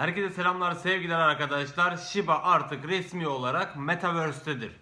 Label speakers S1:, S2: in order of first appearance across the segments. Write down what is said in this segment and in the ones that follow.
S1: Herkese selamlar sevgiler arkadaşlar. Shiba artık resmi olarak Metaverse'tedir.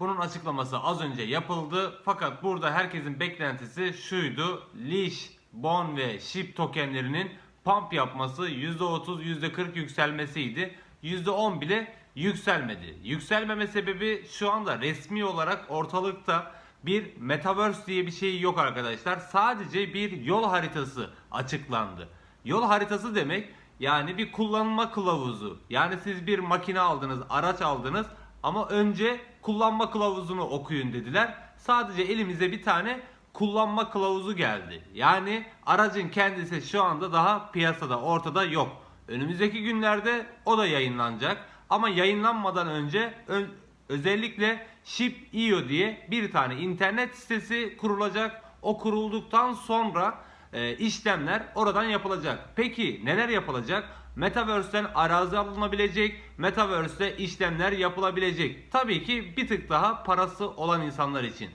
S1: Bunun açıklaması az önce yapıldı. Fakat burada herkesin beklentisi şuydu. Leash, Bon ve SHIB tokenlerinin pump yapması %30, %40 yükselmesiydi. %10 bile yükselmedi. Yükselmeme sebebi şu anda resmi olarak ortalıkta bir Metaverse diye bir şey yok arkadaşlar. Sadece bir yol haritası açıklandı. Yol haritası demek yani bir kullanma kılavuzu. Yani siz bir makine aldınız, araç aldınız ama önce kullanma kılavuzunu okuyun dediler. Sadece elimize bir tane kullanma kılavuzu geldi. Yani aracın kendisi şu anda daha piyasada, ortada yok. Önümüzdeki günlerde o da yayınlanacak. Ama yayınlanmadan önce ön- özellikle Ship.io diye bir tane internet sitesi kurulacak. O kurulduktan sonra e, işlemler oradan yapılacak. Peki neler yapılacak? Metaverse'ten arazi alınabilecek, Metaverse'te işlemler yapılabilecek. Tabii ki bir tık daha parası olan insanlar için.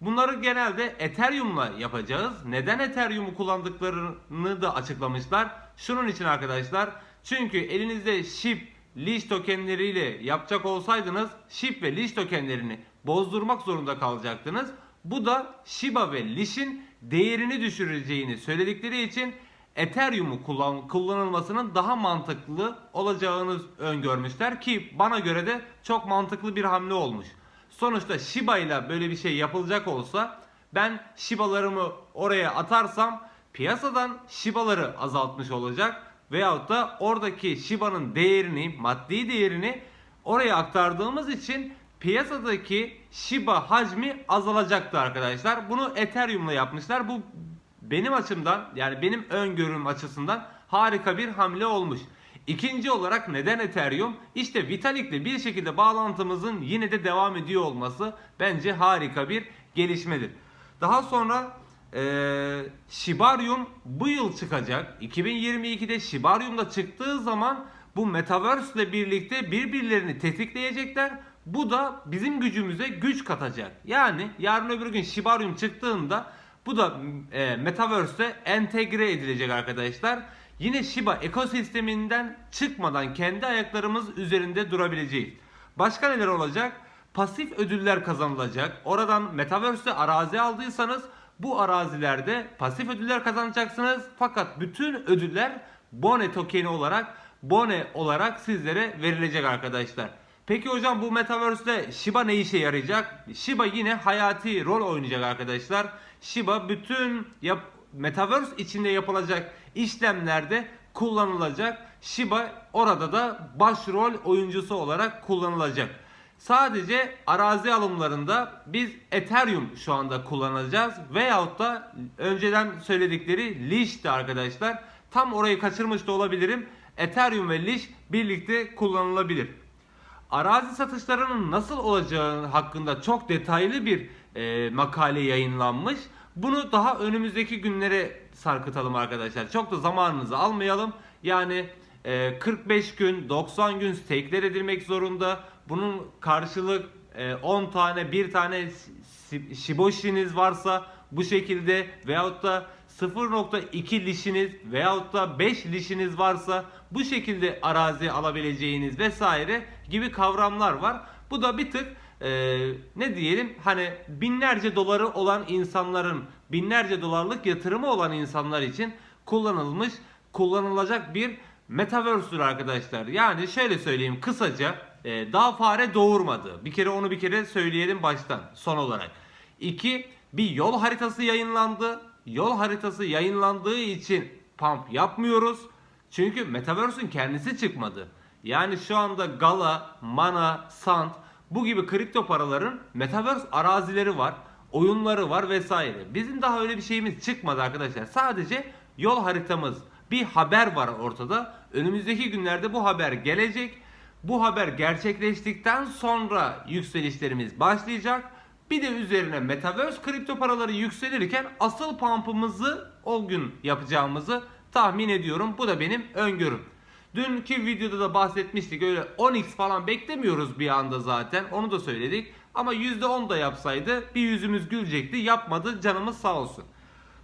S1: Bunları genelde Ethereum'la yapacağız. Neden Ethereum'u kullandıklarını da açıklamışlar. Şunun için arkadaşlar. Çünkü elinizde SHIB, Leash tokenleriyle yapacak olsaydınız SHIB ve Leash tokenlerini bozdurmak zorunda kalacaktınız. Bu da Shiba ve Leash'in değerini düşüreceğini söyledikleri için Ethereum'u kullan, kullanılmasının daha mantıklı olacağını öngörmüşler ki bana göre de çok mantıklı bir hamle olmuş. Sonuçta Shiba ile böyle bir şey yapılacak olsa ben Shiba'larımı oraya atarsam piyasadan Shiba'ları azaltmış olacak veyahut da oradaki Shiba'nın değerini, maddi değerini oraya aktardığımız için piyasadaki Shiba hacmi azalacaktı arkadaşlar. Bunu Ethereum'la yapmışlar. Bu benim açımdan yani benim öngörüm açısından harika bir hamle olmuş. İkinci olarak neden Ethereum? İşte Vitalik'le bir şekilde bağlantımızın yine de devam ediyor olması bence harika bir gelişmedir. Daha sonra eee Shibarium bu yıl çıkacak. 2022'de Shibarium'da çıktığı zaman bu Metaverse ile birlikte birbirlerini tetikleyecekler. Bu da bizim gücümüze güç katacak. Yani yarın öbür gün Shibarium çıktığında bu da e, Metaverse'e entegre edilecek arkadaşlar. Yine Shiba ekosisteminden çıkmadan kendi ayaklarımız üzerinde durabileceğiz. Başka neler olacak? Pasif ödüller kazanılacak. Oradan Metaverse'de arazi aldıysanız bu arazilerde pasif ödüller kazanacaksınız. Fakat bütün ödüller Bone tokeni olarak Bone olarak sizlere verilecek arkadaşlar. Peki hocam bu Metaverse'de Shiba ne işe yarayacak? Shiba yine hayati rol oynayacak arkadaşlar. Shiba bütün yap Metaverse içinde yapılacak işlemlerde kullanılacak. Shiba orada da başrol oyuncusu olarak kullanılacak. Sadece arazi alımlarında biz Ethereum şu anda kullanacağız veyahut da önceden söyledikleri Leash'ti arkadaşlar. Tam orayı kaçırmış da olabilirim. Ethereum ve Leash birlikte kullanılabilir. Arazi satışlarının nasıl olacağı hakkında çok detaylı bir e, makale yayınlanmış. Bunu daha önümüzdeki günlere sarkıtalım arkadaşlar. Çok da zamanınızı almayalım. Yani e, 45 gün, 90 gün stake'ler edilmek zorunda. Bunun karşılık e, 10 tane, 1 tane Shiboshi'niz varsa bu şekilde veyahut da 0.2 lişiniz veyahut da 5 lişiniz varsa bu şekilde arazi alabileceğiniz vesaire gibi kavramlar var. Bu da bir tık e, ne diyelim hani binlerce doları olan insanların binlerce dolarlık yatırımı olan insanlar için kullanılmış kullanılacak bir metaverse'dür arkadaşlar. Yani şöyle söyleyeyim kısaca e, daha fare doğurmadı. Bir kere onu bir kere söyleyelim baştan son olarak. İki bir yol haritası yayınlandı. Yol haritası yayınlandığı için pump yapmıyoruz. Çünkü Metaverse'ün kendisi çıkmadı. Yani şu anda Gala, Mana, Sand bu gibi kripto paraların Metaverse arazileri var. Oyunları var vesaire. Bizim daha öyle bir şeyimiz çıkmadı arkadaşlar. Sadece yol haritamız bir haber var ortada. Önümüzdeki günlerde bu haber gelecek. Bu haber gerçekleştikten sonra yükselişlerimiz başlayacak. Bir de üzerine Metaverse kripto paraları yükselirken asıl pump'ımızı o gün yapacağımızı tahmin ediyorum. Bu da benim öngörüm. Dünkü videoda da bahsetmiştik öyle 10x falan beklemiyoruz bir anda zaten onu da söyledik. Ama %10 da yapsaydı bir yüzümüz gülecekti yapmadı canımız sağ olsun.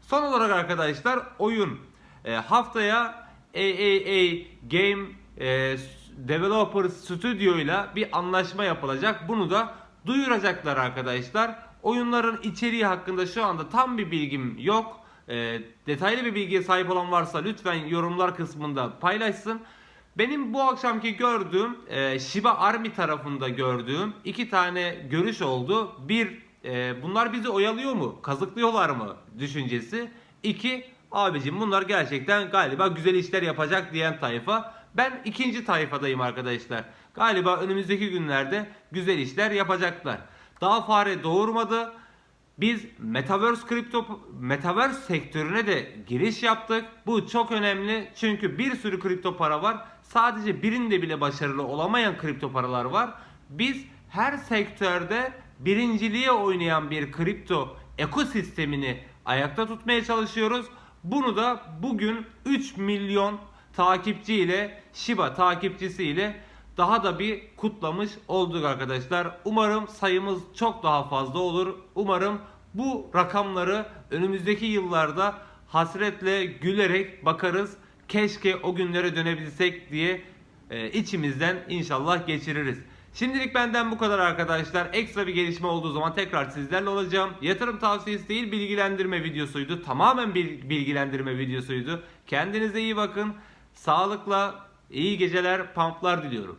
S1: Son olarak arkadaşlar oyun e, haftaya AAA Game e, developer studio ile bir anlaşma yapılacak. Bunu da duyuracaklar arkadaşlar. Oyunların içeriği hakkında şu anda tam bir bilgim yok. E, detaylı bir bilgiye sahip olan varsa lütfen yorumlar kısmında paylaşsın. Benim bu akşamki gördüğüm e, Shiba Army tarafında gördüğüm iki tane görüş oldu. Bir e, bunlar bizi oyalıyor mu? Kazıklıyorlar mı? Düşüncesi. İki abicim bunlar gerçekten galiba güzel işler yapacak diyen tayfa. Ben ikinci tayfadayım arkadaşlar. Galiba önümüzdeki günlerde güzel işler yapacaklar. Daha fare doğurmadı. Biz Metaverse kripto Metaverse sektörüne de giriş yaptık. Bu çok önemli çünkü bir sürü kripto para var. Sadece birinde bile başarılı olamayan kripto paralar var. Biz her sektörde birinciliğe oynayan bir kripto ekosistemini ayakta tutmaya çalışıyoruz. Bunu da bugün 3 milyon takipçi ile Shiba takipçisi ile daha da bir kutlamış olduk arkadaşlar. Umarım sayımız çok daha fazla olur. Umarım bu rakamları önümüzdeki yıllarda hasretle gülerek bakarız. Keşke o günlere dönebilsek diye e, içimizden inşallah geçiririz. Şimdilik benden bu kadar arkadaşlar. Ekstra bir gelişme olduğu zaman tekrar sizlerle olacağım. Yatırım tavsiyesi değil bilgilendirme videosuydu. Tamamen bilgilendirme videosuydu. Kendinize iyi bakın. Sağlıkla iyi geceler, pumplar diliyorum.